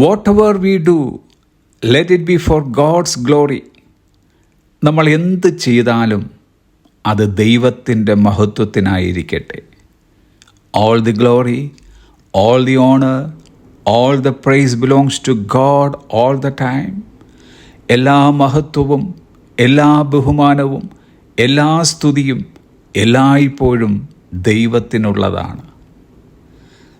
Whatever we do let it be for God's glory നമ്മൾ എന്ത് ചെയ്താലും അത് ദൈവത്തിന്റെ മഹത്വത്തിനായിരിക്കട്ടെ. All the glory all the honour all the praise belongs to God all the time എല്ലാ മഹത്വവും എല്ലാ ബഹുമാനവും എല്ലാ സ്തുതിയും എല്ലായ്പ്പോഴും ദൈവത്തിനുള്ളതാണ്.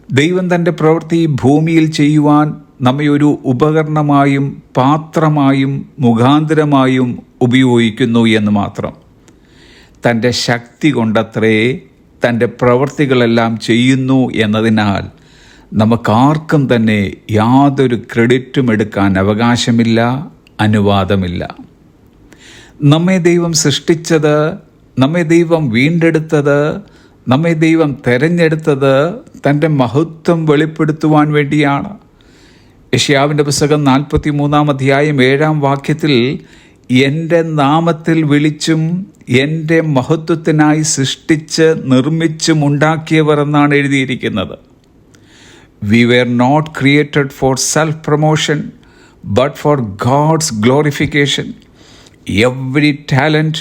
ദൈവം തന്റെ പ്രവൃത്തി ഭൂമിയിൽ ചെയ്യുവാൻ നമ്മെ ഒരു ഉപകരണമായും പാത്രമായും മുഖാന്തരമായും ഉപയോഗിക്കുന്നു എന്ന് മാത്രം. തന്റെ ശക്തി കൊണ്ടത്രേ തന്റെ പ്രവൃത്തികളെല്ലാം ചെയ്യുന്നു എന്നതിനാൽ നമുക്കാർക്കും തന്നെ യാതൊരു ക്രെഡിറ്റും എടുക്കാൻ അവകാശമില്ല അനുവാദമില്ല. നമ്മെ ദൈവം സൃഷ്ടിച്ചത് നമ്മെ ദൈവം വീണ്ടെടുത്തത് നമ്മെ ദൈവം തെരഞ്ഞെടുത്തത് തന്റെ മഹത്വം വെളിപ്പെടുത്തുവാൻ വേണ്ടിയാണ്. യഷ്യാവിന്റെ പുസ്തകം നാൽപ്പത്തി മൂന്നാം അധ്യായം ഏഴാം വാക്യത്തിൽ എന്റെ നാമത്തിൽ വിളിച്ചും എന്റെ മഹത്വത്തിനായി സൃഷ്ടിച്ച് നിർമ്മിച്ചും ഉണ്ടാക്കിയവർ എന്നാണ് എഴുതിയിരിക്കുന്നത്. We were not created for self promotion but for God's glorification every talent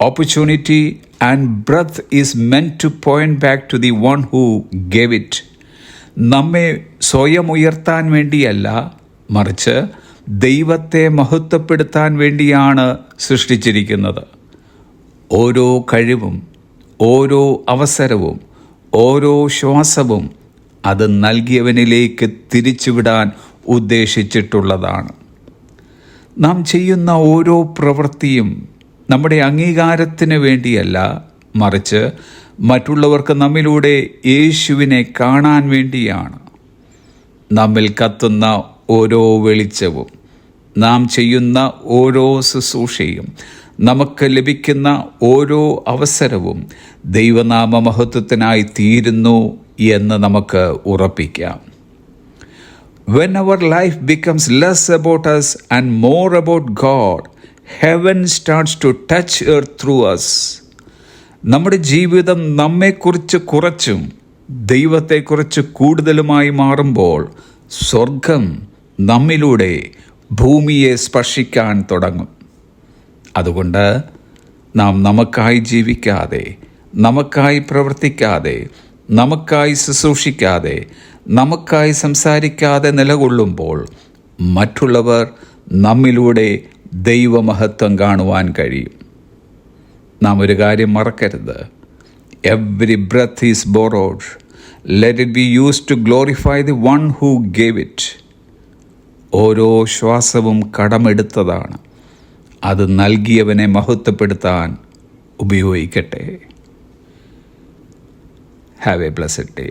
opportunity and breath is meant to point back to the one who gave it നമ്മെ സ്വയം ഉയർത്താൻ വേണ്ടിയല്ല മറിച്ച് ദൈവത്തെ മഹത്വപ്പെടുത്താൻ വേണ്ടിയാണ് സൃഷ്ടിച്ചിരിക്കുന്നത്. ഓരോ കഴിവും ഓരോ അവസരവും ഓരോ ശ്വാസവും അത് നൽകിയവനിലേക്ക് തിരിച്ചുവിടാൻ ഉദ്ദേശിച്ചിട്ടുള്ളതാണ്. നാം ചെയ്യുന്ന ഓരോ പ്രവൃത്തിയും നമ്മുടെ അംഗീകാരത്തിന് വേണ്ടിയല്ല മറിച്ച് മറ്റുള്ളവർക്ക് നമ്മിലൂടെ യേശുവിനെ കാണാൻ വേണ്ടിയാണ്. നമ്മിൽ കത്തുന്ന ഓരോ വെളിച്ചവും. നാം ചെയ്യുന്ന ഓരോ ശുശ്രൂഷയും നമുക്ക് ലഭിക്കുന്ന ഓരോ അവസരവും ദൈവനാമ മഹത്വത്തിനായി തീരുന്നു എന്ന് നമുക്ക് ഉറപ്പിക്കാം. When our life becomes less about us and more about God heaven starts to touch earth through us നമ്മുടെ ജീവിതം നമ്മെക്കുറിച്ച് കുറച്ചും ദൈവത്തെക്കുറിച്ച് കൂടുതലുമായി മാറുമ്പോൾ സ്വർഗം നമ്മിലൂടെ ഭൂമിയെ സ്പർശിക്കാൻ തുടങ്ങും. അതുകൊണ്ട് നാം നമുക്കായി ജീവിക്കാതെ നമുക്കായി പ്രവർത്തിക്കാതെ നമുക്കായി ശുശ്രൂഷിക്കാതെ നമുക്കായി സംസാരിക്കാതെ നിലകൊള്ളുമ്പോൾ മറ്റുള്ളവർ നമ്മിലൂടെ ദൈവമഹത്വം കാണുവാൻ കഴിയും. നാം ഒരു കാര്യം മറക്കരുത്. Every breath is borrowed let it be use to glorify the one who gave it ഓരോ ശ്വാസവും കടമെടുത്തതാണ്. അത് നൽകിയവനെ മഹത്വപ്പെടുത്താൻ ഉപയോഗിക്കട്ടെ. Have a blessed day